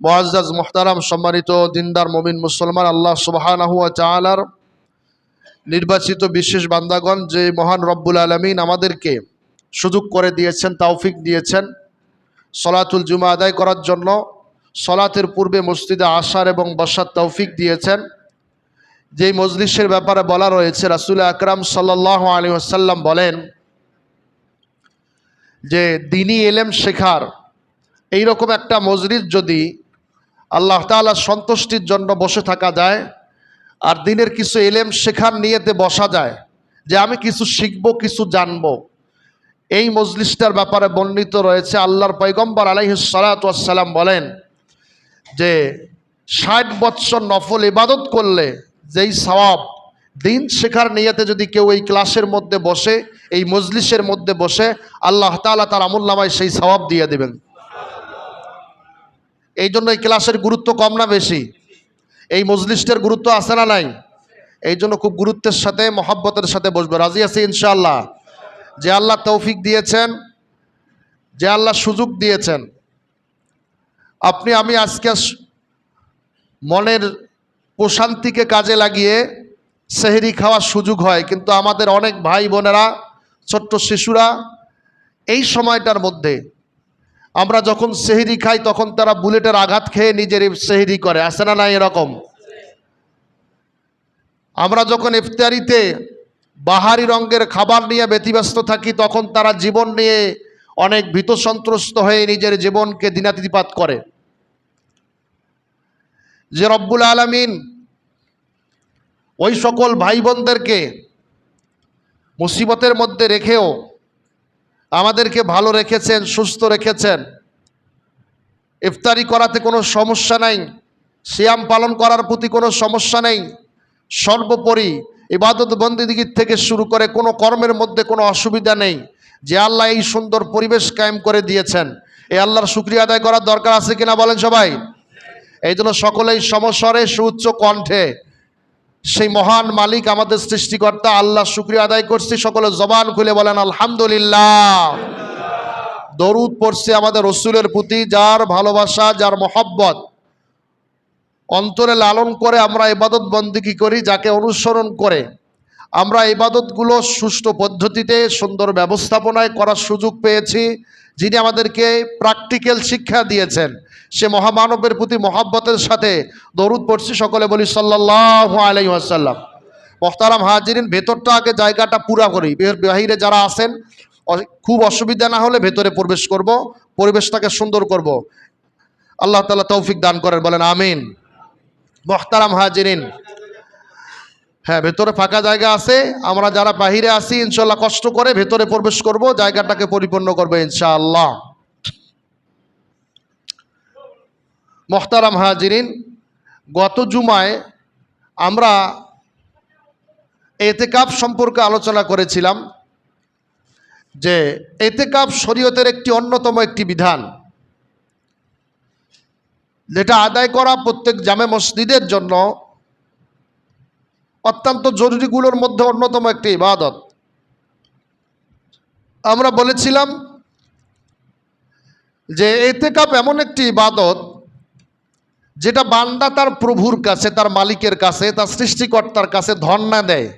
মোয়াজ্জাজ মোহতারাম সম্মানিত দিনদার মমিন মুসলমান, আল্লাহ সুবাহানাহু চালার নির্বাচিত বিশেষ বান্দাগণ, যে মহান রব্বুল আলমিন আমাদেরকে সুযোগ করে দিয়েছেন তাওফিক দিয়েছেন সলাতুল জুমা আদায় করার জন্য। সলাতের পূর্বে মসজিদে আসার এবং বসার তৌফিক দিয়েছেন। যেই মজলিসের ব্যাপারে বলা রয়েছে, রাসুল আকরাম সাল্লাহ আলী আসাল্লাম বলেন যে দিনই এলেম শেখার এইরকম একটা মজলিস যদি আল্লাহ তাআলা সন্তুষ্টির জন্য বসে থাকা যায় আর দিনের কিছু এলেম শেখার নিয়েতে বসা যায় যে আমি কিছু শিখব, কিছু জানব। এই মজলিসটার ব্যাপারে বর্ণিত রয়েছে, আল্লাহর পৈগম্বর আলাইসালাম বলেন যে ষাট বৎসর নফল ইবাদত করলে যেই সওয়াব দিন শেখার নিয়েতে যদি কেউ এই ক্লাসের মধ্যে বসে, এই মজলিসের মধ্যে বসে, আল্লাহ তাআলা তার আমুল্লামায় সেই সওয়াব দিয়ে দেবেন। এই জন্য এই ক্লাসের গুরুত্ব কম না বেশি? এই মজলিসটার গুরুত্ব আছে না নাই? এই জন্য খুব গুরুত্বের সাথে, মহাব্বতের সাথে বসবে। রাজি আছে ইনশাআল্লাহ। যে আল্লাহ তৌফিক দিয়েছেন, যে আল্লাহ সুযোগ দিয়েছেন। আপনি, আমি আজকে মনের প্রশান্তিকে কাজে লাগিয়ে সেহরি খাওয়ার সুযোগ হয়। কিন্তু আমাদের অনেক ভাই বোনেরা, ছোট্ট শিশুরা, এই সময়টার মধ্যে আমরা যখন সেহরি খাই, তখন তারা বুলেটের আঘাত খেয়ে নিজের সেহরি করে। আসে না না এরকম? আমরা যখন ইফতারিতে বাহারি রঙের খাবার নিয়ে ব্যতিব্যস্ত থাকি, তখন তারা জীবন নিয়ে অনেক ভীত সন্ত্রস্ত হয়ে নিজের জীবনকে দিনাতিপাত করে। যে রব্বুল আলমিন ওই সকল ভাই বোনদেরকে মুসিবতের মধ্যে রেখেও আমাদেরকে ভালো রেখেছেন, সুস্থ রেখেছেন। ইফতারি করাতে কোনো সমস্যা নাই, সিয়াম পালন করার প্রতি কোনো সমস্যা নেই। সর্বোপরি ইবাদত বন্দিদিগির থেকে শুরু করে কোনো কর্মের মধ্যে কোনো অসুবিধা নেই। যে আল্লাহ এই সুন্দর পরিবেশ কায়েম করে দিয়েছেন এই আল্লাহর শুক্রিয়া আদায় করার দরকার আছে কিনা বলেন সবাই? এই জন্য সকলেই সমস্বরে সুউচ্চ কণ্ঠে সেই মহান মালিক আমাদের সৃষ্টিকর্তা, আল্লাহ শুক্রিয়া আদায় করছি। সকলে জবান খুলে বলেন, আলহামদুলিল্লাহ। দরুদ পড়ছে আমাদের রসুলের প্রতি, যার ভালোবাসা, যার মহব্বত। অন্তরে লালন করে আমরা ইবাদত বন্দিকি করি, যাকে অনুসরণ করে। আমরা ইবাদতগুলো সুষ্ঠু পদ্ধতিতে, সুন্দর ব্যবস্থাপনায় করার সুযোগ পেয়েছি, যিনি আমাদেরকে প্র্যাকটিক্যাল শিক্ষা দিয়েছেন। সে মহামানবের প্রতি মহাব্বতের সাথে দরুদ পড়ছি সকলে বলি সাল্লাহ আলাই আসাল্লাম মোহতারাম হাজিরিন, ভেতরটা আগে জায়গাটা পুরা করি। বাহিরে যারা আছেন খুব অসুবিধা না হলে ভেতরে প্রবেশ করব, পরিবেশটাকে সুন্দর করব। আল্লাহ তালা তৌফিক দান করেন, বলেন আমিন। মোহতারাম হাজিরিন হ্যাঁ ভেতরে ফাঁকা জায়গা আছে। আমরা যারা বাহিরে আছি ইনশাল্লাহ কষ্ট করে ভেতরে প্রবেশ করব, জায়গাটাকে পরিপূর্ণ করব ইনশাআল্লাহ। মোহতারাম হাজিরিন, গত জুমায় আমরা এতেকাপ সম্পর্কে আলোচনা করেছিলাম যে এতেকাপ শরীয়তের একটি অন্যতম একটি বিধান। যেটা আদায় করা প্রত্যেক জামে মসজিদের জন্য অত্যন্ত জরুরিগুলোর মধ্যে অন্যতম একটি ইবাদত। আমরা বলেছিলাম যে এতেকাপ এমন একটি ইবাদত যেটা বান্দা তার প্রভুর কাছে, তার মালিকের কাছে, তার সৃষ্টিকর্তার কাছে ধর্ণা দেয়।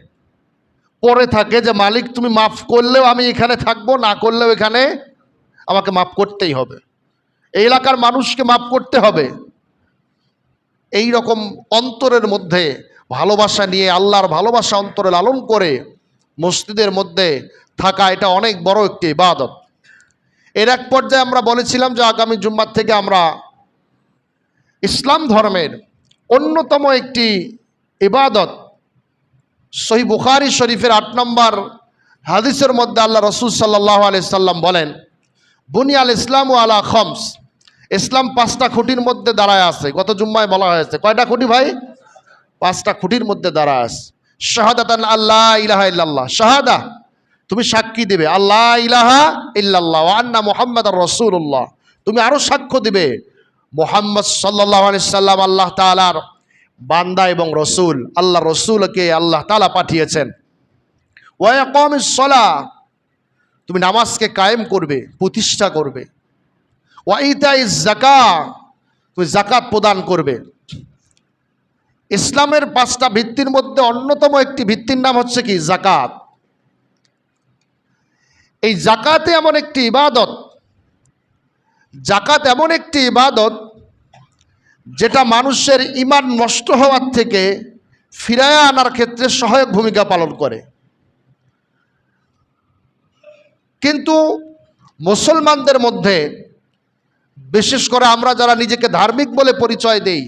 পরে থাকে যে, মালিক, তুমি মাফ করলেও আমি এখানে থাকব, না করলেও এখানে আমাকে মাফ করতেই হবে। এই এলাকার মানুষকে মাফ করতে হবে। এই রকম অন্তরের মধ্যে ভালোবাসা নিয়ে, আল্লাহর ভালোবাসা অন্তরে লালন করে মসজিদের মধ্যে থাকা, এটা অনেক বড় একটি ইবাদত। এর এক পর্যায়ে আমরা বলেছিলাম যে, আগামী জুম্মার থেকে আমরা ইসলাম ধর্মের অন্যতম একটি ইবাদত। সহি বুখারি শরীফের আট নম্বর হাদিসের মধ্যে আল্লাহ রসুল সাল্লাহ আলি সাল্লাম বলেন, বুনিয়াল ইসলাম ও আলা খমস। ইসলাম পাঁচটা খুঁটির মধ্যে দাঁড়ায় আছে। গত জুম্মায় বলা হয়েছে। কয়টা খুঁটি ভাই? পাঁচটা খুঁটির মধ্যে দাঁড়ায় আছে। শাহাদাতান আল্লাহ ইলাহা ইল্লাল্লাহ। শাহাদা, তুমি সাক্ষী দিবে। আল্লাহ ইলাহা ইল্লাল্লাহ। আন্না মুহাম্মদ রসুল্লাহ তুমি আরও সাক্ষ্য দিবে। মোহাম্মদ সাল্লাহ সাল্লাম আল্লাহ তালার বান্দা এবং রসুল। আল্লাহ রসুলকে আল্লাহ তালা পাঠিয়েছেন। ওয়াকম সলা তুমি নামাজকে কায়েম করবে, প্রতিষ্ঠা করবে। ওয়াইতা জাকা তুমি জাকাত প্রদান করবে। ইসলামের পাঁচটা ভিত্তির মধ্যে অন্যতম একটি ভিত্তির নাম হচ্ছে কি? জাকাত এই জাকাতে এমন একটি ইবাদত জাকাত এমন একটি ইবাদত যেটা মানুষের ইমান নষ্ট হওয়ার থেকে ফিরায় আনার ক্ষেত্রে সহায়ক ভূমিকা পালন করে। কিন্তু মুসলমানদের মধ্যে, বিশেষ করে আমরা যারা নিজেকে ধার্মিক বলে পরিচয় দেই,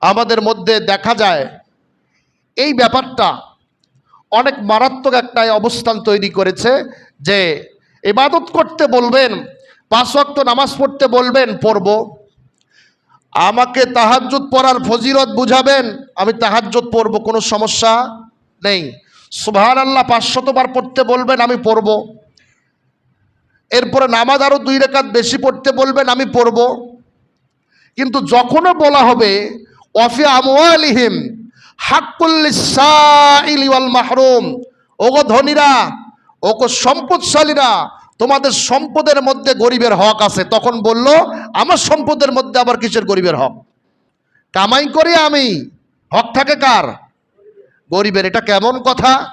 আমাদের মধ্যে দেখা যায় এই ব্যাপারটা অনেক মারাত্মক একটা অবস্থান তৈরি করেছে যে, ইবাদত করতে বলবেন পাঁচ ওয়াক্ত নামাজ পড়তে বলবেন, পড়ব। আমাকে তাহাজ্জুদ পড়ার ফজিরত বুঝাবেন, আমি তাহাজ্জুদ পড়ব, কোনো সমস্যা নেই। সুবহান আল্লাহ পাঁচশতবার পড়তে বলবেন, আমি পড়ব। এরপরে নামাজ আরও দুই রেখাত বেশি পড়তে বলবেন, আমি পড়ব। কিন্তু যখনও বলা হবে অফি আমওয়ালিহিম হাক্কুল্লিসাইলি মাহরুম, ওগো ধনীরা, ওগো সম্পদশালীরা তোমাদের সম্পদের মধ্যে গরিবের হক আছে। তখন বলল, আমার সম্পদের মধ্যে আবার কিসের গরিবের হক? কামাই করি আমি। হক থাকে কার? গরিবের। এটা কেমন কথা?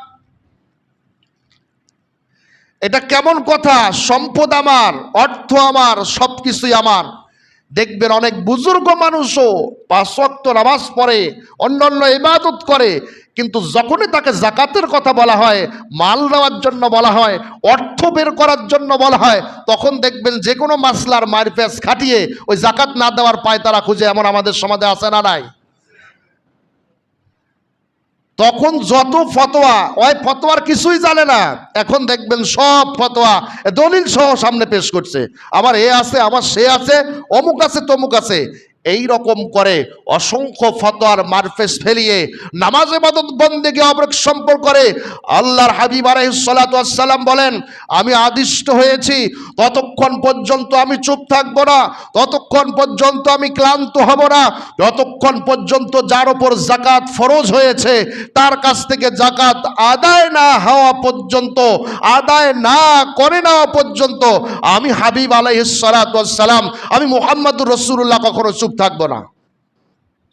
এটা কেমন কথা? সম্পদ আমার, অর্থ আমার সব কিছুই আমার। দেখবেন অনেক বুজুর্গ মানুষও পাঁচ ওয়াক্ত নামাজ পড়ে অন্য অন্য ইবাদত করে, কিন্তু যখনই তাকে জাকাতের কথা বলা হয়, মাল দেওয়ার জন্য বলা হয়, অর্থ বের করার জন্য বলা হয়, তখন দেখবেন যে কোনো মাসলার মারপ্যাস খাটিয়ে ওই জাকাত না দেওয়ার পায় তারা খুঁজে এমন আমাদের সমাজে আসে না নাই। তখন যত ফতোয়া, ওই ফতোয়ার কিছুই জানে না। এখন দেখবেন সব ফতোয়া, দলিল সহ সামনে পেশ করছে। আবার এ আছে আমার সে আছে, অমুক আছে, তমুক আছে। এই রকম করে অসংখ্য ফতোয়ার মারফেস ফেলিয়ে নামাজ এবাদত বন্দেগে অবক্ষম্পর করে আল্লাহর হাবিব আলাইসালাম বলেন, আমি আদিষ্ট হয়েছি। ততক্ষণ পর্যন্ত আমি চুপ থাকব না। ততক্ষণ পর্যন্ত আমি ক্লান্ত হব না। যতক্ষণ পর্যন্ত যার ওপর জাকাত ফরজ হয়েছে, তার কাছ থেকে জাকাত আদায় না হওয়া পর্যন্ত, আদায় না করে নেওয়া পর্যন্ত আমি হাবিব আলাইসালাম আমি মোহাম্মদুর রসুল্লাহ কখনো চুপ থাকব না।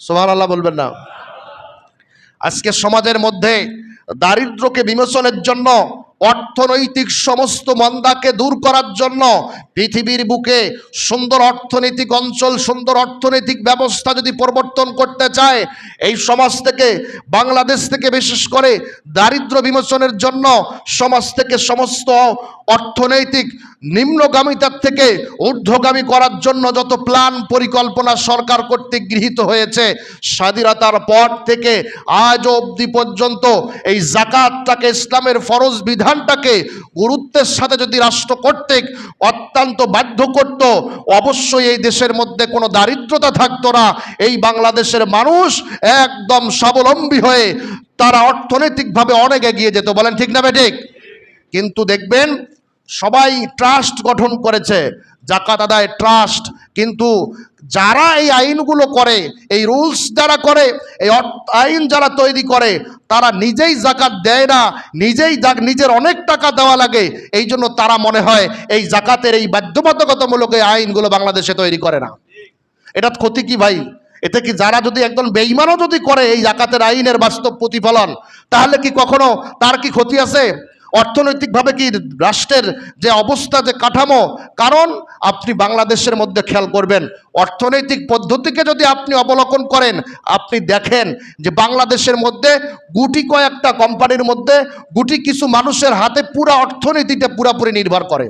সোহান আল্লাহ বলবেন না। আজকে সমাজের মধ্যে দারিদ্রকে বিমোচনের জন্য অর্থনৈতিক সমস্ত মন্দাকে দূর করার জন্য পৃথিবীর বুকে সুন্দর অর্থনৈতিক অঞ্চল, সুন্দর অর্থনৈতিক ব্যবস্থা যদি পরিবর্তন করতে চায়, এই সমাজ থেকে, বাংলাদেশ থেকে বিশেষ করে দারিদ্র বিমোচনের জন্য সমাজ থেকে সমস্ত অর্থনৈতিক নিম্নগামিতার থেকে ঊর্ধ্বগামী করার জন্য যত প্ল্যান পরিকল্পনা সরকার কর্তৃক গৃহীত হয়েছে, স্বাধীনতার পর থেকে আজ অবধি পর্যন্ত এই জাকাতটাকে ইসলামের ফরজ বিধানটাকে গুরুত্বের সাথে যদি রাষ্ট্র কর্তৃক অত্যন্ত বাধ্য করত, অবশ্যই এই দেশের মধ্যে কোনো দারিদ্রতা থাকতো না। এই বাংলাদেশের মানুষ একদম স্বাবলম্বী হয়ে তারা অর্থনৈতিকভাবে অনেক এগিয়ে যেত। বলেন ঠিক না ঠিক? কিন্তু দেখবেন সবাই ট্রাস্ট গঠন করেছে। জাকাত আদায় ট্রাস্ট কিন্তু যারা এই আইনগুলো করে, এই রুলস যারা করে, এই আইন যারা তৈরি করে, তারা নিজেই জাকাত দেয় না, নিজেই নিজের অনেক টাকা দেওয়া লাগে। এই জন্য তারা মনে হয় এই জাকাতের এই বাধ্যবাধকতামূলক এই আইনগুলো বাংলাদেশে তৈরি করে না। এটা ক্ষতি কি ভাই? এতে কি যারা যদি একদম বেইমানও যদি করে এই জাকাতের আইনের বাস্তব প্রতিফলন, তাহলে কি কখনো তার কি ক্ষতি আছে? অর্থনৈতিকভাবে কি রাষ্ট্রের যে অবস্থা, যে কাঠামো, কারণ আপনি বাংলাদেশের মধ্যে খেয়াল করবেন, অর্থনৈতিক পদ্ধতিকে যদি আপনি অবলোকন করেন, আপনি দেখেন যে বাংলাদেশের মধ্যে গুটি কয়েকটা কোম্পানির মধ্যে গুটি কিছু মানুষের হাতে পুরা অর্থনীতিটা পুরাপুরি নির্ভর করে।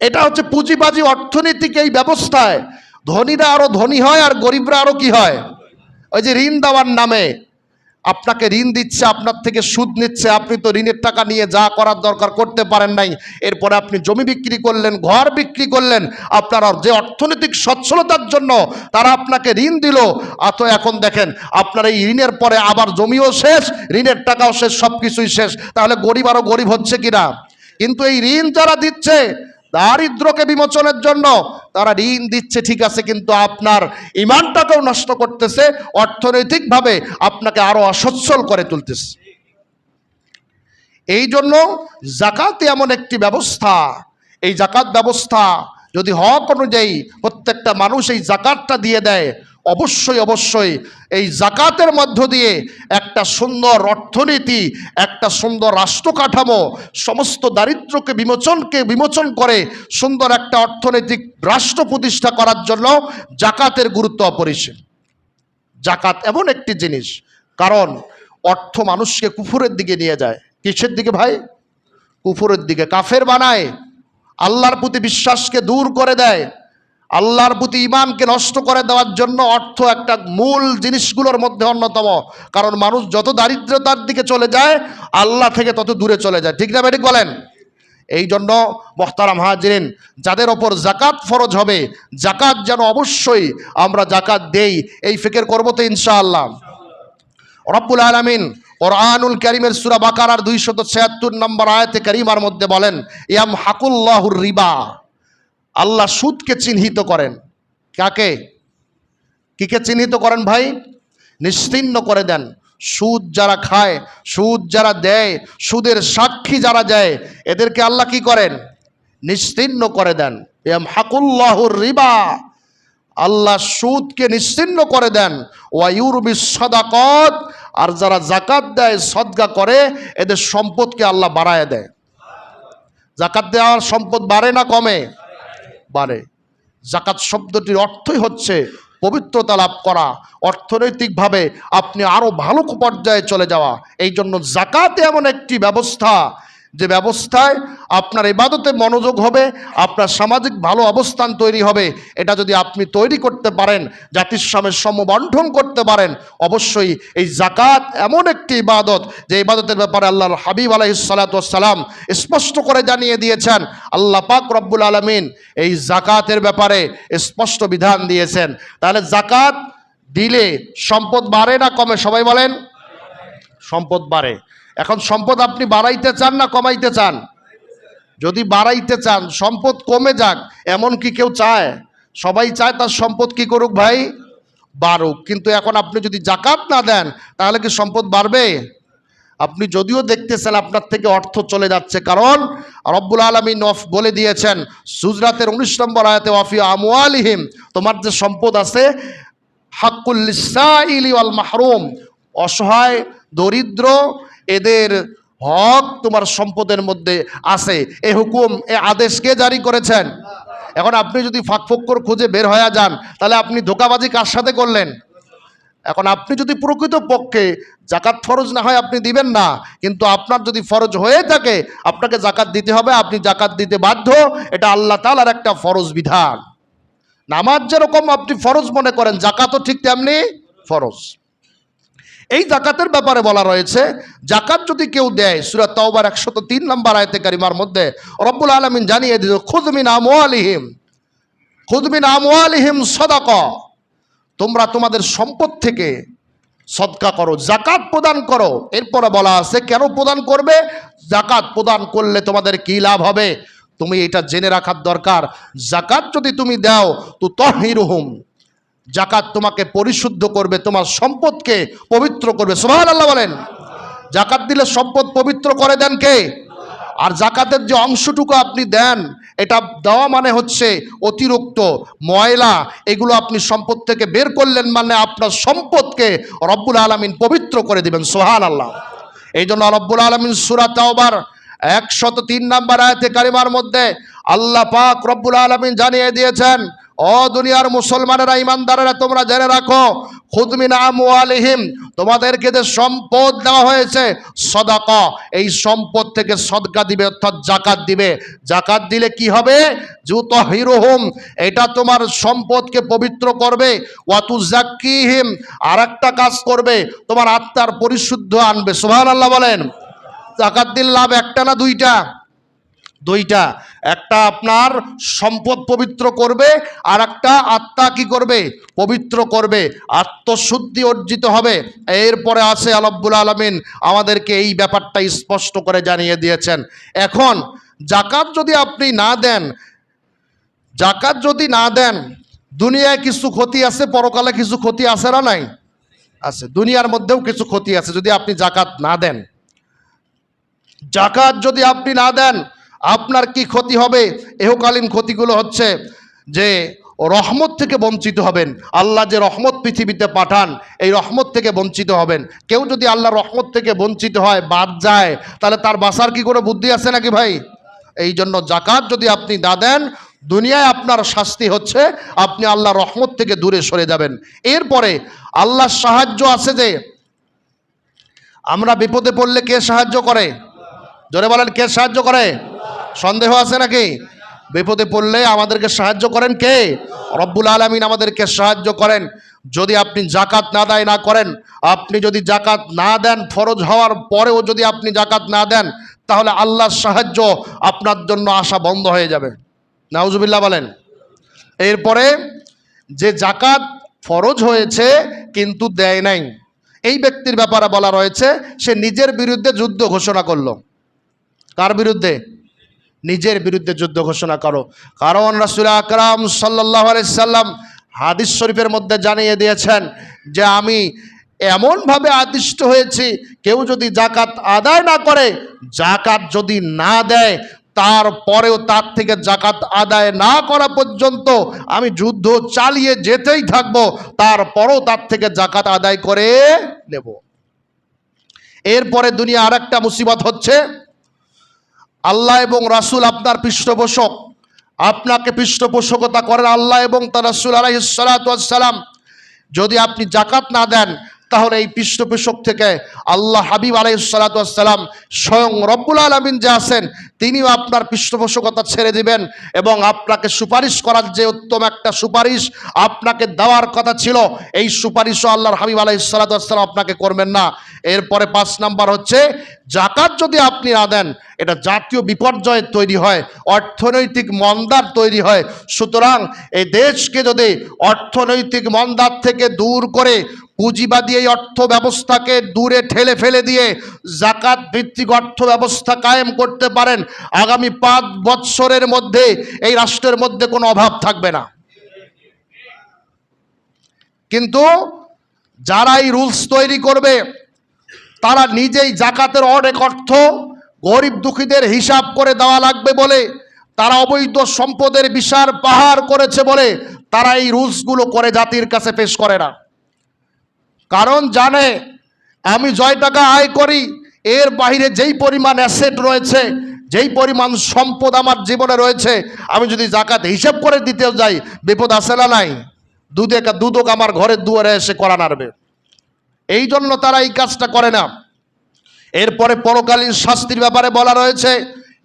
এটা হচ্ছে পুঁজিবাজি অর্থনৈতিক এই ব্যবস্থায় ধনীরা আরও ধনী হয় আর গরিবরা আরও কি হয়? ওই যে ঋণ দেওয়ার নামে আপনাকে ঋণ দিচ্ছে, আপনার থেকে সুদ নিচ্ছে, আপনি তো ঋণের টাকা নিয়ে যা করার দরকার করতে পারেন নাই। এরপরে আপনি জমি বিক্রি করলেন, ঘর বিক্রি করলেন, আপনার যে অর্থনৈতিক সচ্ছলতার জন্য তারা আপনাকে ঋণ দিল। অত এখন দেখেন, আপনার এই ঋণের পরে আবার জমিও শেষ, ঋণের টাকাও শেষ সব কিছুই শেষ। তাহলে গরিব আরও গরিব হচ্ছে কিনা? কিন্তু এই ঋণ যারা দিচ্ছে দারিদ্রকে বিমোচনের জন্য তারা ঋণ দিচ্ছে, ঠিক আছে, কিন্তু আপনার ইমানটাকেও নষ্ট করতেছে, অর্থনৈতিকভাবে আপনাকে আরও অসচ্ছল করে তুলতেছে। এই জন্য জাকাত এমন একটি ব্যবস্থা। এই জাকাত ব্যবস্থা যদি হক অনুযায়ী প্রত্যেকটা মানুষ এই জাকাতটা দিয়ে দেয় অবশ্যই অবশ্যই এই জাকাতের মধ্য দিয়ে একটা সুন্দর অর্থনীতি, একটা সুন্দর রাষ্ট্র কাঠামো সমস্ত দারিদ্র্যকে বিমোচনকে বিমোচন করে সুন্দর একটা অর্থনৈতিক রাষ্ট্র প্রতিষ্ঠা করার জন্য জাকাতের গুরুত্ব অপরিসীম। জাকাত এমন একটি জিনিস, কারণ অর্থ মানুষকে কুফুরের দিকে নিয়ে যায়। কিসের দিকে ভাই? কুফুরের দিকে। কাফের বানায়, আল্লাহর প্রতি বিশ্বাসকে দূর করে দেয়। আল্লাহর প্রতি ইমানকে নষ্ট করে দেওয়ার জন্য অর্থ একটা মূল জিনিসগুলোর মধ্যে অন্যতম। কারণ মানুষ যত দারিদ্রতার দিকে চলে যায়, আল্লাহ থেকে তত দূরে চলে যায়। ঠিক না বেঠিক বলেন? এই জন্য মোহতারাম হাজরিন, যাদের ওপর জাকাত ফরজ হবে জাকাত যেন অবশ্যই আমরা জাকাত দেই, এই ফিকের করব তো ইনশাআল্লাহ। রব্বুল আলমিন কোরআনুল করিমের সুরা বাকারার দুইশত ছিয়াত্তর নম্বর আয়াতে করিমার মধ্যে বলেন ইয়াম হাকুল্লাহুর রিবা। আল্লাহ সুদকে চিহ্নিত করেন। কাকে? কিকে চিহ্নিত করেন ভাই? নিশ্চিহ্ন করে দেন। সুদ যারা খায়, সুদ যারা দেয়, সুদের সাক্ষী যারা দেয়, এদেরকে আল্লাহ কি করেন? নিশ্চিহ্ন করে দেন। ইয়াম হাকুল্লাহুর রিবা। আল্লাহ সুদকে নিশ্চিহ্ন করে দেন। ওয়াইউরবি সদাকত। আর যারা জাকাত দেয়, সদগা করে, এদের সম্পদকে আল্লাহ বাড়ায় দেয়। জাকাত দেওয়ার সম্পদ বাড়ে না কমে? বাড়ে। জাকাত শব্দটির অর্থই হচ্ছে পবিত্রতা লাভ করা। অর্থনৈতিকভাবে আপনি আরও ভালো পর্যায়ে চলে যাওয়া। এই জন্য জাকাত এমন একটি ব্যবস্থা যে ব্যবস্থায় আপনার ইবাদতে মনোযোগ হবে, আপনার সামাজিক ভালো অবস্থান তৈরি হবে, এটা যদি আপনি তৈরি করতে পারেন জাতির সামনে সমবন্ঠন করতে পারেন, অবশ্যই এই জাকাত এমন একটি ইবাদত, যে ইবাদতের ব্যাপারে আল্লাহর হাবিব আলাইসালাতাম স্পষ্ট করে জানিয়ে দিয়েছেন, আল্লাহ পাক রব্বুল আলমিন এই জাকাতের ব্যাপারে স্পষ্ট বিধান দিয়েছেন। তাহলে জাকাত দিলে সম্পদ বাড়ে না কমে, সবাই বলেন? সম্পদ বাড়ে। এখন সম্পদ আপনি বাড়াইতে চান না কমাইতে চান? যদি বাড়াইতে চান, সম্পদ কমে যাক, এমন কি কেউ চায়? সবাই চায় তার সম্পদ কি করুক ভাই? বাড়ুক। কিন্তু এখন আপনি যদি জাকাত না দেন, তাহলে কি সম্পদ বাড়বে? আপনি যদিও দেখতেছেন আপনার থেকে অর্থ চলে যাচ্ছে, কারণ রব্বুল আলমী নফ বলে দিয়েছেন, সুজরাতের উনিশ নম্বর আয়াতে ওয়াফি আমওয়ালিহিম, তোমার যে সম্পদ আছে হাক্কুল্লিসাইলি ওয়াল মাহরুম, অসহায়, দরিদ্র এদের হক তোমার সম্পদের মধ্যে আছে। এ হুকুম, এ আদেশকে জারি করেছেন? এখন আপনি যদি ফাঁকফক্কর খুঁজে বের হয়ে যান, তাহলে আপনি ধোকাবাজি কার সাথে করলেন? এখন আপনি যদি প্রকৃত পক্ষে জাকাত ফরজ না হয়, আপনি দিবেন না। কিন্তু আপনার যদি ফরজ হয়ে থাকে, আপনাকে জাকাত দিতে হবে, আপনি জাকাত দিতে বাধ্য। এটা আল্লাহ তালার একটা ফরজ বিধান। নামাজ যেরকম আপনি ফরজ মনে করেন, জাকাতও ঠিক তেমনি ফরজ। এই জাকাতের ব্যাপারে বলা রয়েছে, জাকাত যদি কেউ দেয় সুরাত তাওবার একশত তিন নম্বর আয়তে কারিমার মধ্যে, রব্বুল আলমিন জানিয়ে দিল খুদমিন আমোয়ালিহিম খুদমিন আমোয়ালিহিম সদাক, তোমরা তোমাদের সম্পদ থেকে সদকা করো, জাকাত প্রদান করো। এরপরে বলা আছে, কেন প্রদান করবে? জাকাত প্রদান করলে তোমাদের কি লাভ হবে? তুমি এটা জেনে রাখার দরকার। জাকাত যদি তুমি দাও, তো তহিরুহুম জাকাত তোমাকে পরিশুদ্ধ করবে, তোমার সম্পদকে পবিত্র করবে। সোহান আল্লাহ বলেন। জাকাত দিলে সম্পদ পবিত্র করে দেন কে? আর জাকাতের যে অংশটুকু আপনি দেন, এটা দেওয়া মানে হচ্ছে অতিরিক্ত ময়লা। এগুলো আপনি সম্পদ থেকে বের করলেন মানে আপনার সম্পদকে রব্বুল আলমিন পবিত্র করে দিবেন সোহান আল্লাহ এই জন্য রব্বুল আলমিন সুরা তাওবার একশত তিন নাম্বার আয়তে কারিমার মধ্যে আল্লাহ পাক রব্বুল আলমিন জানিয়ে দিয়েছেন ও দুনিয়ার মুসলমানেরা, ইমানদারেরা, তোমরা জেনে রাখো খুদমিন আমওয়ালিহিম তোমাদেরকে যে সম্পদ দেওয়া হয়েছে, সদাকা, এই সম্পদ থেকে সদকা দিবে, অর্থাৎ জাকাত দিবে। জাকাত দিলে কি হবে? জুত হিরোহম এটা তোমার সম্পদকে পবিত্র করবে। ওয়াতু জাকিহিম আর একটা কাজ করবে, তোমার আত্মার পরিশুদ্ধ আনবে। সোহান আল্লাহ বলেন, জাকাত দিল লাভ একটা না দুইটা? দুইটা। একটা আপনার সম্পদ পবিত্র করবে আর একটা আত্মা কি করবে? পবিত্র করবে, আত্মশুদ্ধি অর্জিত হবে। এরপরে আছে আলব্বুল আলমিন আমাদেরকে এই ব্যাপারটা স্পষ্ট করে জানিয়ে দিয়েছেন। এখন জাকাত যদি আপনি না দেন জাকাত যদি না দেন, দুনিয়ায় কিছু ক্ষতি আছে, পরকালে কিছু ক্ষতি আছে না নাই? আছে। দুনিয়ার মধ্যেও কিছু ক্ষতি আছে যদি আপনি জাকাত না দেন। জাকাত যদি আপনি না দেন আপনার কি ক্ষতি হবে? এহকালীন ক্ষতিগুলো হচ্ছে যে রহমত থেকে বঞ্চিত হবেন। আল্লাহ যে রহমত পৃথিবীতে পাঠান, এই রহমত থেকে বঞ্চিত হবেন। কেউ যদি আল্লাহ রহমত থেকে বঞ্চিত হয়, বাদ যায়, তাহলে তার বাসার কি কোনো বুদ্ধি আছে নাকি ভাই? এই জন্য জাকাত যদি আপনি না দেন, দুনিয়ায় আপনার শাস্তি হচ্ছে আপনি আল্লাহ রহমত থেকে দূরে সরে যাবেন। এরপরে আল্লাহর সাহায্য আছে যে আমরা বিপদে পড়লে কে সাহায্য করে? জোরে বলেন, কে সাহায্য করে? সন্দেহ আছে নাকি? বিপদে পড়লে আমাদেরকে সাহায্য করেন কে? রব্বুল আলমিন আমাদেরকে সাহায্য করেন। যদি আপনি জাকাত না দায় না করেন, আপনি যদি জাকাত না দেন, ফরজ হওয়ার পরেও যদি আপনি জাকাত না দেন, তাহলে আল্লাহর সাহায্য আপনার জন্য আসা বন্ধ হয়ে যাবে। নাউজুবিল্লাহ বলেন। এরপরে, যে জাকাত ফরজ হয়েছে কিন্তু দেয় নাই। এই ব্যক্তির ব্যাপারে বলা রয়েছে, সে নিজের বিরুদ্ধে যুদ্ধ ঘোষণা করল। কার বিরুদ্ধে? নিজের বিরুদ্ধে যুদ্ধ ঘোষণা করো। কারণ রাসুল আকরাম সাল্লাহ সাল্লাম হাদিস শরীফের মধ্যে জানিয়ে দিয়েছেন যে আমি এমনভাবে আদিষ্ট হয়েছি, কেউ যদি জাকাত আদায় না করে জাকাত যদি না দেয়, তারপরেও তার থেকে জাকাত আদায় না করা পর্যন্ত আমি যুদ্ধ চালিয়ে যেতেই থাকব, তারপরও তার থেকে জাকাত আদায় করে নেব। এরপরে দুনিয়া আর একটা মুসিবত হচ্ছে আল্লাহ এবং রাসুল আপনার পৃষ্ঠপোষক। আপনাকে পৃষ্ঠপোষকতা করেন আল্লাহ এবং তার রাসুল আলাইসালাম যদি আপনি জাকাত না দেন তাহলে এই পৃষ্ঠপোষক থেকে আল্লাহ হাবিব আলাইসালাম স্বয়ং রব্বুল আলমিন যে আছেন, তিনিও আপনার পৃষ্ঠপোষকতা ছেড়ে দিবেন এবং আপনাকে সুপারিশ করার যে উত্তম একটা সুপারিশ আপনাকে দেওয়ার কথা ছিল, এই সুপারিশও আল্লাহর হাবিব আলাইসালাম আপনাকে করবেন না। এরপরে পাঁচ নাম্বার হচ্ছে, জাকাত যদি আপনি না দেন, এটা জাতীয় বিপর্যয়ের তৈরি হয়, অর্থনৈতিক মন্দার তৈরি হয়। সুতরাং এই দেশকে যদি অর্থনৈতিক মন্দার থেকে দূর করে পুঁজিবাদী এই অর্থ ব্যবস্থাকে দূরে ঠেলে ফেলে দিয়ে জাকাত ভিত্তিক অর্থ ব্যবস্থা কায়েম করতে পারেন, আগামী পাঁচ বৎসরের মধ্যে এই রাষ্ট্রের মধ্যে কোনো অভাব থাকবে না। কিন্তু যারা এই রুলস তৈরি করবে, তারা নিজেই জাকাতের অনেক অর্থ গরিব দুঃখীদের হিসাব করে দেওয়া লাগবে বলে, তারা অবৈধ সম্পদের বিশাল পাহাড় করেছে বলে তারা এই রুলসগুলো করে জাতির কাছে পেশ করে না। কারণ জানে, আমি জয় টাকা আয় করি, এর বাইরে যেই পরিমাণ অ্যাসেট রয়েছে, যেই পরিমাণ সম্পদ আমার জীবনে রয়েছে, আমি যদি জাকাত হিসাব করে দিতে যাই, বিপদ আসে না নাই? দুধে দুদক আমার ঘরের দুয়ারে এসে করা নাড়বে। এই জন্য তারা এই কাজটা করে না। এরপরে পরকালীন শাস্তির ব্যাপারে বলা রয়েছে,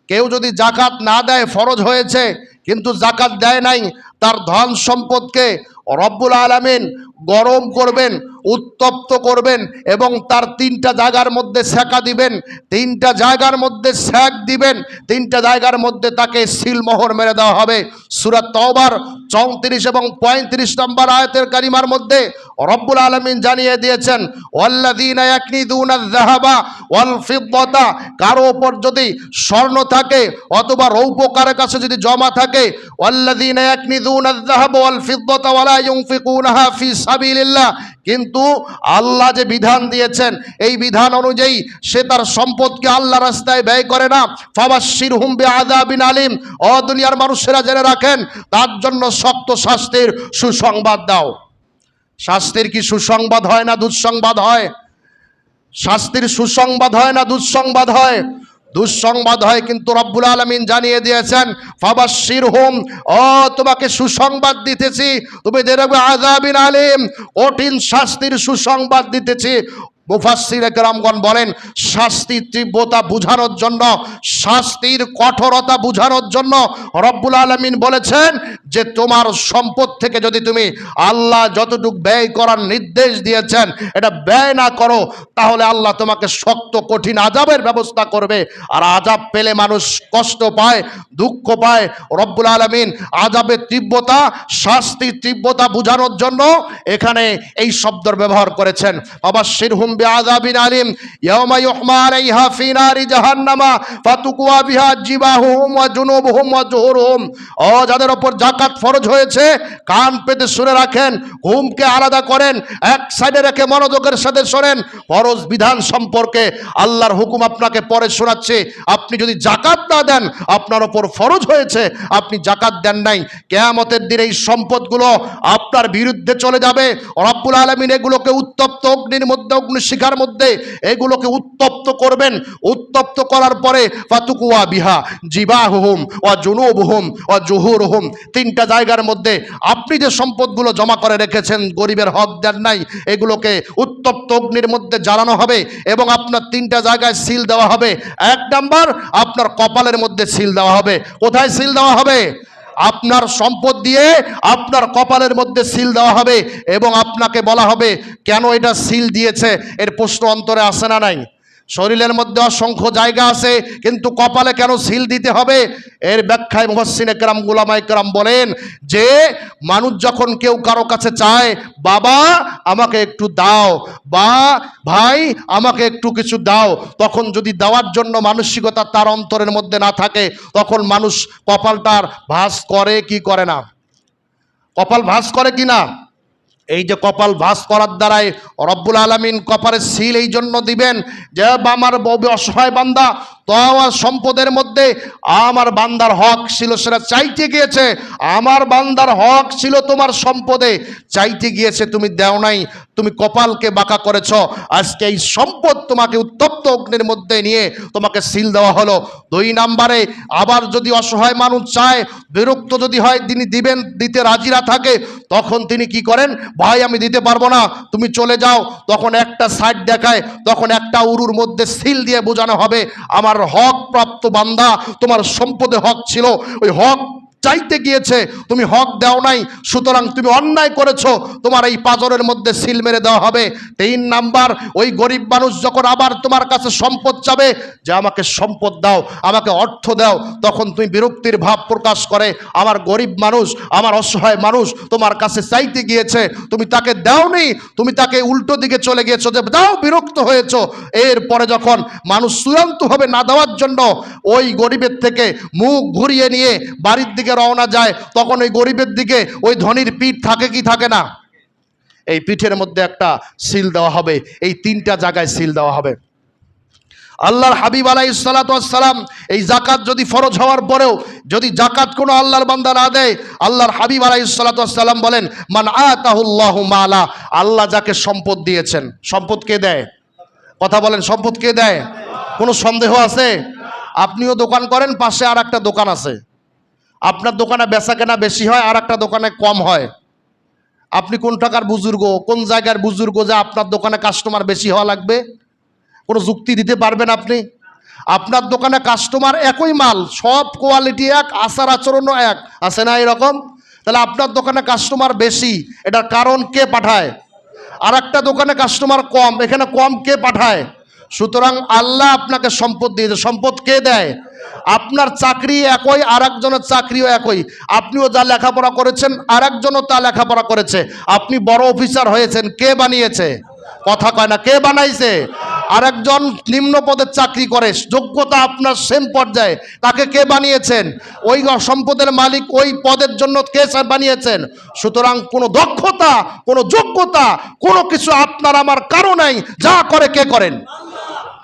কেউ যদি জাকাত না দেয়, ফরজ হয়েছে, কিন্তু জাকাত দেয় নাই, তার ধন সম্পদকে রব্বুল আলামিন গরম করবেন, উত্তপ্ত করবেন এবং তার তিনটা জায়গার মধ্যে সেকা দিবেন, তিনটা জায়গার মধ্যে স্যাক দিবেন, তিনটা জায়গার মধ্যে তাকে সিলমোহর মেরে দেওয়া হবে। সুরাত তওবার চৌত্রিশ এবং পঁয়ত্রিশ নম্বর আয়তের কারিমার মধ্যে রব্বুল আলমিন জানিয়ে দিয়েছেন ফিদ্দাতা কারও ওপর যদি স্বর্ণ থাকে অথবা রৌপ্য কারও কাছে যদি জমা থাকে যাহাবা ওয়াল ফিদ্দাতা ওয়ালা কিন্তু আল্লাহ যে বিধান দিয়েছেন, এই বিধান অনুযায়ী সে তার সম্পদকে আল্লাহ রাস্তায় ব্যয় করে না। ফাবাসির হুম্বে আদাবিন আলিম। ও দুনিয়ার মানুষেরা জেনে রাখেন, তার জন্য শক্ত শাস্তির সুসংবাদ দাও। শাস্তির কি সুসংবাদ হয় না দুঃসংবাদ হয়? শাস্তির সুসংবাদ হয় না দুঃসংবাদ হয়? দুঃসংবাদ হয় কিন্তু রব্বুল আলমিন জানিয়ে দিয়েছেন ফাবাসির হোম ও তোমাকে সুসংবাদ দিতেছি, তুমি দেখবে আজাবিন আলিম, কঠিন শাস্তির সুসংবাদ দিতেছি মুফাসির একরামগণ বলেন শাস্তির তীব্রতা বুঝানোর জন্য, শাস্তির কঠোরতা বুঝানোর জন্য রব্বুল আলমিন বলেছেন যে তোমার সম্পদ থেকে যদি তুমি আল্লাহ যতটুক ব্যয় করার নির্দেশ দিয়েছেন, এটা ব্যয় না করো, তাহলে আল্লাহ তোমাকে শক্ত, কঠিন আজাবের ব্যবস্থা করবে। আর আজাব পেলে মানুষ কষ্ট পায়, দুঃখ পায়। রব্বুল আলমিন আজাবের তীব্রতা, শাস্তির তীব্রতা বুঝানোর জন্য এখানে এই শব্দর ব্যবহার করেছেন। বাবা শিরহুম ফাতুকুয়া বিহা জিবাহুম ওয়া জুনুবুহুম ওয়া জুহুরুহুম ও যাদের ওপর জাকাত ফরজ হয়েছে, কান পেতে শুনে রাখেন, ঘুমকে আলাদা করেন, এক সাইডে রেখে মনোযোগের সাথে শোনেন। ফরজ বিধান সম্পর্কে আল্লাহর হুকুম আপনাকে পরে শোনাচ্ছে। আপনি যদি জাকাত না দেন, আপনার ওপর ফরজ হয়েছে, আপনি জাকাত দেন নাই। কেয়ামতের দিন এই সম্পদগুলো আপনার বিরুদ্ধে চলে যাবে। রব্বুল আলমিন এগুলোকে উত্তপ্ত অগ্নির মধ্যে অগ্নি অগ্নিশিখার মধ্যে এগুলোকে উত্তপ্ত করবেন। উত্তপ্ত করার পরে ফাতুকুয়া বিহা জিবাহুম ও জুনুবহুম ও জুহুরহুম। তিনটা জায়গার মধ্যে আপনি যে সম্পদগুলো জমা করে রেখেছেন, গরিবের হক দেন নাই, এগুলোকে উত্তপ্ত অগ্নির মধ্যে জ্বালানো হবে এবং আপনার তিনটা জায়গায় সিল দেওয়া হবে। এক নাম্বার, আপনার কপালের মধ্যে সিল দেওয়া হবে। কোথায় সিল দেওয়া হবে? আপনার সম্পদ দিয়ে আপনার কপালের মধ্যে সিল দেওয়া হবে এবং আপনাকে বলা হবে, কেন এটা সিল দিয়েছে? এর প্রশ্ন অন্তরে আসে না নাই? শরীরের মধ্যে অসংখ্য জায়গা আছে, কিন্তু কপালে কেন সিল দিতে হবে? এর ব্যাখ্যায় মুহসিন একরাম গুলামা একরাম বলেন যে, মানুষ যখন কেউ কারও কাছে চায়, বাবা, আমাকে একটু দাও, বা ভাই, আমাকে একটু কিছু দাও। তখন যদি দেওয়ার জন্য মানসিকতা তার অন্তরের মধ্যে না থাকে, তখন মানুষ কপালটার ভাস করে কি করে না? কপাল ভাস করে কি না? এই যে কপাল ভাস করার দ্বারাই রব্বুল আলমিন কপালের সিল এই জন্য দিবেন যে আমার বউ অসহায় বান্দা তো আমার সম্পদের মধ্যে আমার বান্দার হক ছিল, সেটা চাইতে গিয়েছে। আমার বান্দার হক ছিল তোমার সম্পদে। চাইতে গিয়েছে, তুমি দেও নাই, তুমি কপালকে বাঁকা করেছ। আজকে এই সম্পদ তোমাকে উত্তপ্ত অগ্নির মধ্যে নিয়ে তোমাকে সিল দেওয়া হলো। দুই নাম্বারে, আবার যদি অসহায় মানুষ চায়, বিরক্ত যদি হয়, তিনি দিবেন, দিতে রাজিরা থাকে, তখন তিনি কি করেন? ভাই, আমি দিতে পারব না, তুমি চলে যাও। তখন একটা সাইড দেখায়, তখন একটা উরুর মধ্যে সিল দিয়ে বোঝানো হবে, আমার হক প্রাপ্ত বান্দা তোমার সম্পদে হক ছিল। ওই হক চাইতে গিয়েছে, তুমি হক দাও নাই, সুতরাং তুমি অন্যায় করেছ, তোমার এই পাজরের মধ্যে সিল মেরে দেওয়া হবে। তিন নাম্বার, ওই গরিব মানুষ যখন আবার তোমার কাছে সম্পদ চাবে, যে আমাকে সম্পদ দাও, আমাকে অর্থ দাও, তখন তুমি বিরক্তির ভাব প্রকাশ করে, আমার গরিব মানুষ, আমার অসহায় মানুষ তোমার কাছে চাইতে গিয়েছে, তুমি তাকে দাওনি, তুমি তাকে উল্টো দিকে চলে গিয়েছো, যে দাও, বিরক্ত হয়েছো। এরপরে যখন মানুষ চূড়ান্তভাবে না দেওয়ার জন্য, ওই গরিবের থেকে মুখ ঘুরিয়ে নিয়ে বাড়ির দিকে রওনা যায়, তখন ওই গরিবের দিকে ওই ধনির পিঠ থাকে কি থাকে না? এই পিঠের মধ্যে একটা সিল দেওয়া হবে, এই তিনটা জায়গায় সিল দেওয়া হবে। আল্লাহর হাবিব আলাই সালাম, এই জাকাত যদি ফরজ হওয়ার পরেও, যদি জাকাত কোনো আল্লাহর বান্দা না দেয়, আল্লাহর হাবিব আলাই সালাম বলেন, মান আতাহুল্লাহ মালা আল্লাহ যাকে সম্পদ দিয়েছেন, সম্পদ কে দেয়? কথা বলেন, সম্পদ কে দেয়? কোনো সন্দেহ আছে? আপনিও দোকান করেন, পাশে আর একটা দোকান আছে। আপনার দোকানে বেচা কেনা বেশি হয় আর একটা দোকানে কম হয়। আপনি কোন টাকার বুজুর্গ, কোন জায়গার বুজুর্গ যে আপনার দোকানে কাস্টমার বেশি হওয়া লাগবে? কোনো যুক্তি দিতে পারবেন আপনি? আপনার দোকানে কাস্টমার একই মাল, সব কোয়ালিটি এক, আচার আচরণও এক, আছে না এরকম? তাহলে আপনার দোকানে কাস্টমার বেশি, এটার কারণ কে পাঠায়? আর একটা দোকানে কাস্টমার কম, এখানে কম কে পাঠায়? সুতরাং আল্লাহ আপনাকে সম্পদ দিয়েছে সম্পদ কে দেয়? আপনার চাকরি একই আর একজনের চাকরিও একই। আপনিও যা লেখাপড়া করেছেন আর একজনও তা লেখাপড়া করেছে। আপনি বড় অফিসার হয়েছেন, কে বানিয়েছে? কথা কয় না, কে বানাইছে? আরেকজন নিম্ন পদের চাকরি করে, যোগ্যতা আপনার সেম পর্যায়ে। তাকে কে বানিয়েছেন? ওই সম্পদের মালিক ওই পদের জন্য কে বানিয়েছেন? সুতরাং কোনো দক্ষতা, কোনো যোগ্যতা, কোনো কিছু আপনার আমার কারও নাই, যা করে কে করেন।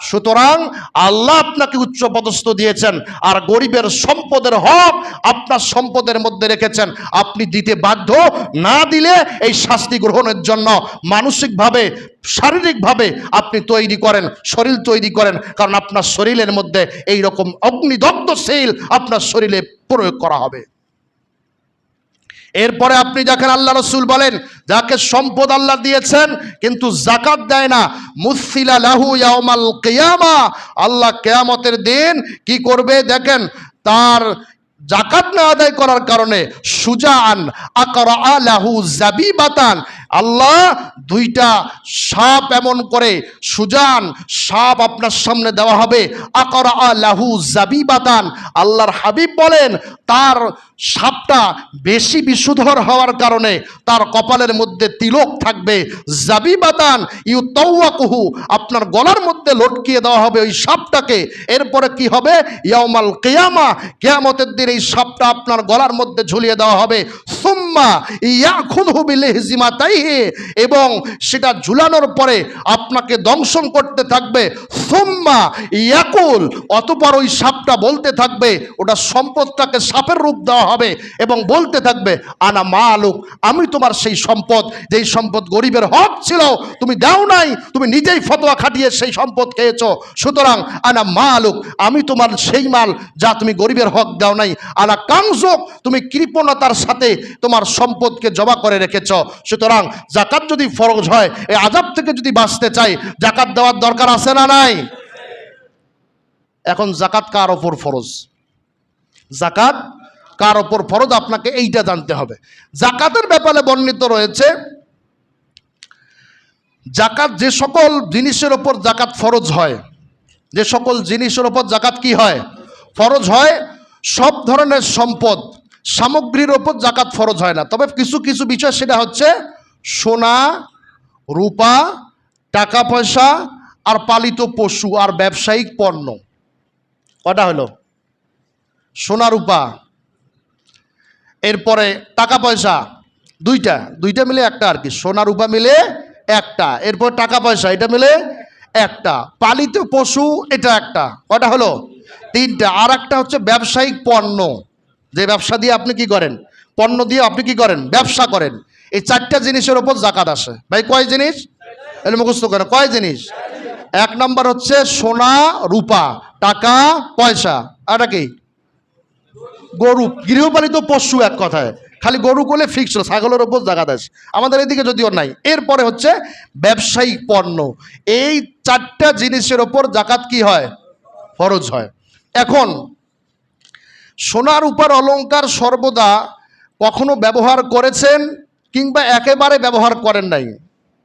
সুতরাং আল্লাহ আপনাকে উচ্চ পদস্থ দিয়েছেন, আর গরিবের সম্পদের হক আপনার সম্পদের মধ্যে রেখেছেন। আপনি দিতে বাধ্য না দিলে এই শাস্তি গ্রহণের জন্য মানসিকভাবে, শারীরিকভাবে আপনি তৈরি করেন, শরীর তৈরি করেন, কারণ আপনার শরীরের মধ্যে এই রকম অগ্নিদগ্ধ শীল আপনার শরীরে প্রয়োগ করা হবে। এরপরে আপনি যাকে আল্লাহ রসুল বলেন, যাকে সম্পদ আল্লাহ দিয়েছেন, কিন্তু জাকাত দেয় না। মুসিলা লাহু ইয়ামাল কেয়ামা। আল্লাহ কেয়ামতের দিন কি করবে দেখেন, তার জাকাত না আদায় করার কারণে সুজান আকর আলাহু জাবিবাতান। আল্লাহ দুইটা সাপ এমন করে, সুজান সাপ আপনার সামনে দেওয়া হবে আকর আলাহু জাবিবাদান আল্লাহর হাবিব বলেন, তার সাপটা বেশি বিশুধর হওয়ার কারণে তার কপালের মধ্যে তিলক থাকবে জাবিবাদান ইউ তৌয়াকুহু আপনার গলার মধ্যে লটকিয়ে দেওয়া হবে ওই সাপটাকে। এরপরে কি হবে? ইয়ামাল কেয়ামা, কেয়ামতের দিন এই সাপটা আপনার গলার মধ্যে ঝুলিয়ে দেওয়া হবে। সুম্মা ইয়াখুদহু বিলিহজিমাতাইহি এবং সেটা ঝুলানোর পরে আপনাকে দংশন করতে থাকবে। সুম্মা ইয়াকুল, অতপর ওই সাপটা বলতে থাকবে, ওটা সম্পদটাকে সাপের রূপ দেওয়া হবে এবং বলতে থাকবে, আনা মালুক, আমি তোমার সেই সম্পদ, যেই সম্পদ গরিবের হক ছিল, তুমি দাও নাই, তুমি নিজেই ফতোয়া খাটিয়ে সেই সম্পদ খেয়েছ। সুতরাং আনা মালুক, আমি তোমার সেই মাল, যা তুমি গরিবের হক দাও নাই, আনা কাংসক, তুমি কৃপণতার সাথে তোমার সম্পদকে জমা করে রেখেছ। সুতরাং জাকাত যদি ফরজ হয়, এই আজাব থেকে যদি বাঁচতে চাই, জাকাত দেওয়ার দরকার আছে না নাই? এখন জাকাত কার ওপর ফরজ? জাকাত কার ওপর ফরজ? আপনাকে এইটা জানতে হবে। জাকাতের ব্যাপারে বর্ণিত রয়েছে, জাকাত যে সকল জিনিসের ওপর জাকাত ফরজ হয়, যে সকল জিনিসের ওপর জাকাত কি হয়? ফরজ হয় সব ধরনের সম্পদ, সামগ্রীর ওপর জাকাত ফরজ হয় না। তবে কিছু কিছু বিষয় সেটা হচ্ছে সোনা, রূপা টাকা পয়সা আর পালিত পশু আর ব্যবসায়িক পণ্য। কটা হলো? সোনা, রূপা। এরপরে টাকা পয়সা দুইটা। দুইটা মিলে একটা আর কি। সোনা, রূপা মিলে একটা। এরপর টাকা পয়সা এটা মিলে একটা। পালিত পশু, এটা একটা। কটা হলো? তিনটা। আর একটা হচ্ছে ব্যবসায়িক পণ্য। যে ব্যবসা দিয়ে আপনি কি করেন? পণ্য দিয়ে আপনি কি করেন? ব্যবসা করেন। এই চারটা জিনিসের ওপর জাকাত আসে। ভাই, কয় জিনিস? এর মুখস্থ করে কয় জিনিস? এক নম্বর হচ্ছে সোনা, রূপা, টাকা, পয়সা। আর এটা কি? গরু। গৃহপালিত পশু এক কথায়। খালি গরু করলে ফিক্সড ছাগলের ওপর জায়গা দেশ আমাদের এদিকে যদিও নাই। এরপরে হচ্ছে ব্যবসায়িক পণ্য। এই চারটা জিনিসের ওপর জাকাত কি হয়? ফরজ হয়। এখন সোনার উপর অলংকার সর্বদা কখনো ব্যবহার করেছেন কিংবা একেবারে ব্যবহার করেন নাই।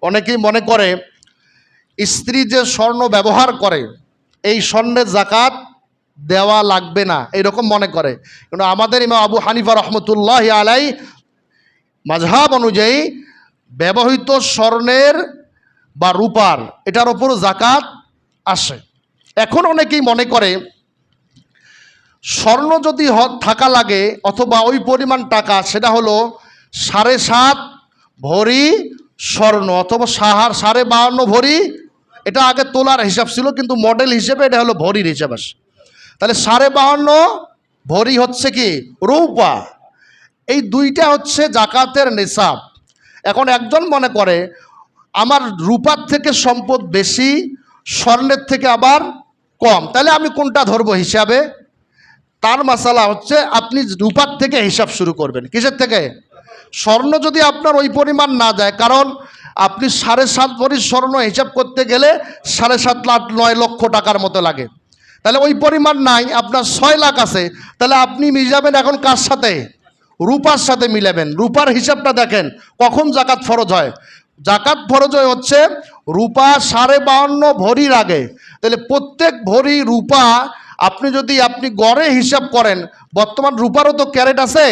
অনেকেই মনে করে, স্ত্রী যে স্বর্ণ ব্যবহার করে, এই স্বর্ণের জাকাত দেওয়া লাগবে না, এরকম মনে করে। কিন্তু আমাদের ইমা আবু হানিফা রহমতুল্লাহ আলাই মাঝহাব অনুযায়ী ব্যবহৃত স্বর্ণের বা রূপার, এটার ওপর জাকাত আসে। এখন অনেকেই মনে করে, স্বর্ণ যদি থাকা লাগে অথবা ওই পরিমাণ টাকা, সেটা হলো সাড়ে সাত ভরি স্বর্ণ অথবা সাহার সাড়ে বাহান্ন ভরি, এটা আগে তোলার হিসাব ছিল, কিন্তু মডেল হিসেবে এটা হলো ভরির হিসাব আসে তাহলে সাড়ে বাহান্ন ভরি হচ্ছে কি? রৌপা। এই দুইটা হচ্ছে জাকাতের নেশাব এখন একজন মনে করে, আমার রূপার থেকে সম্পদ বেশি, স্বর্ণের থেকে আবার কম। তাহলে আমি কোনটা ধরবো হিসাবে? তার মশালা হচ্ছে, আপনি রূপার থেকে হিসাব শুরু করবেন। কিসের থেকে? স্বর্ণ যদি আপনার ওই পরিমাণ না যায়, কারণ আপনি সাড়ে সাত ভরি স্বর্ণ হিসাব করতে গেলে সাড়ে সাত লাখ, নয় লক্ষ টাকার মতো লাগে। তাহলে ওই পরিমাণ নাই, আপনার ছয় লাখ আছে। তাহলে আপনি মিলাবেন এখন কার সাথে? রূপার সাথে মিলাবেন। রূপার হিসাবটা দেখেন, কখন জাকাত ফরজ হয়? জাকাত ফরজ হয় হচ্ছে রূপা সাড়ে বাহান্ন ভরির আগে। তাহলে প্রত্যেক ভরি রূপা আপনি যদি, আপনি গড়ে হিসাব করেন, বর্তমান রূপারও তো ক্যারেট আছে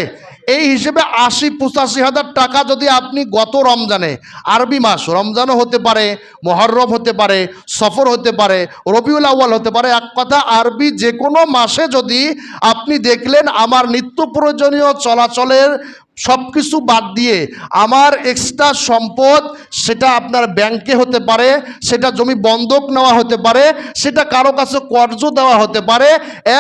এই হিসেবে আশি, পঁচাশি হাজার টাকা যদি আপনি গত রমজানে, আরবি মাস, রমজানও হতে পারে, মহরম হতে পারে, সফর হতে পারে, রবিউল আউ্য়াল হতে পারে, এক কথা আরবি যে কোনো মাসে যদি আপনি দেখলেন আমার নিত্য প্রয়োজনীয় চলাচলের সব কিছু বাদ দিয়ে আমার এক্সট্রা সম্পদ সেটা আপনার ব্যাংকে হতে পারে, সেটা জমি বন্ধক নেওয়া হতে পারে, সেটা কারও কাছে কর্জ দেওয়া হতে পারে।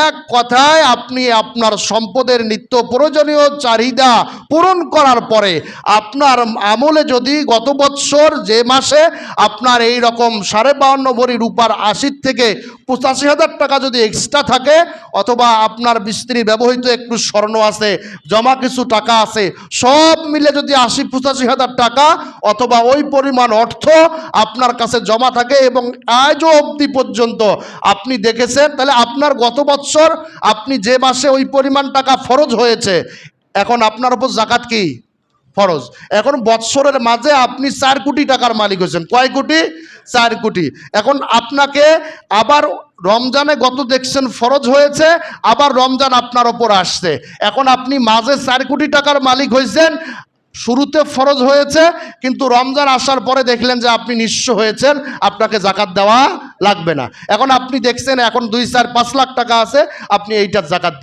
এক কথায় আপনি আপনার সম্পদের নিত্য প্রয়োজনীয় চাহিদা পূরণ করার পরে আপনার আমলে যদি গত বৎসর যে মাসে আপনার এই রকম সাড়ে বাহান্ন ভরি রূপার আশির থেকে পঁচাশি হাজার টাকা যদি এক্সট্রা থাকে, অথবা আপনার স্ত্রী ব্যবহৃত একটু স্বর্ণ আছে, জমা কিছু টাকা আছে সব মিলে যদি আশি পঁচাশি হাজার টাকা অথবা ওই পরিমাণ অর্থ আপনার কাছে জমা থাকে এবং আজও অবধি পর্যন্ত আপনি দেখেছেন, তাহলে আপনার গত বৎসর আপনি যে মাসে ওই পরিমাণ টাকা ফরজ হয়েছে, এখন আপনার উপর জাকাত কি? ফরজ। এখন বৎসরের মাঝে আপনি চার কোটি টাকার মালিক হয়েছেন। কয় কোটি? চার কোটি। এখন আপনাকে আবার রমজানে গত দেখছেন ফরজ হয়েছে, আবার রমজান আপনার ওপর আসছে। এখন আপনি মাঝে চার কোটি টাকার মালিক হয়েছেন, শুরুতে ফরজ হয়েছে, কিন্তু রমজান আসার পরে দেখলেন যে আপনি নিঃস্ব হয়েছেন, আপনাকে জাকাত দেওয়া লাগবে না। এখন আপনি দেখছেন এখন দুই চার পাঁচ লাখ টাকা আছে, আপনি এইটার জাকাত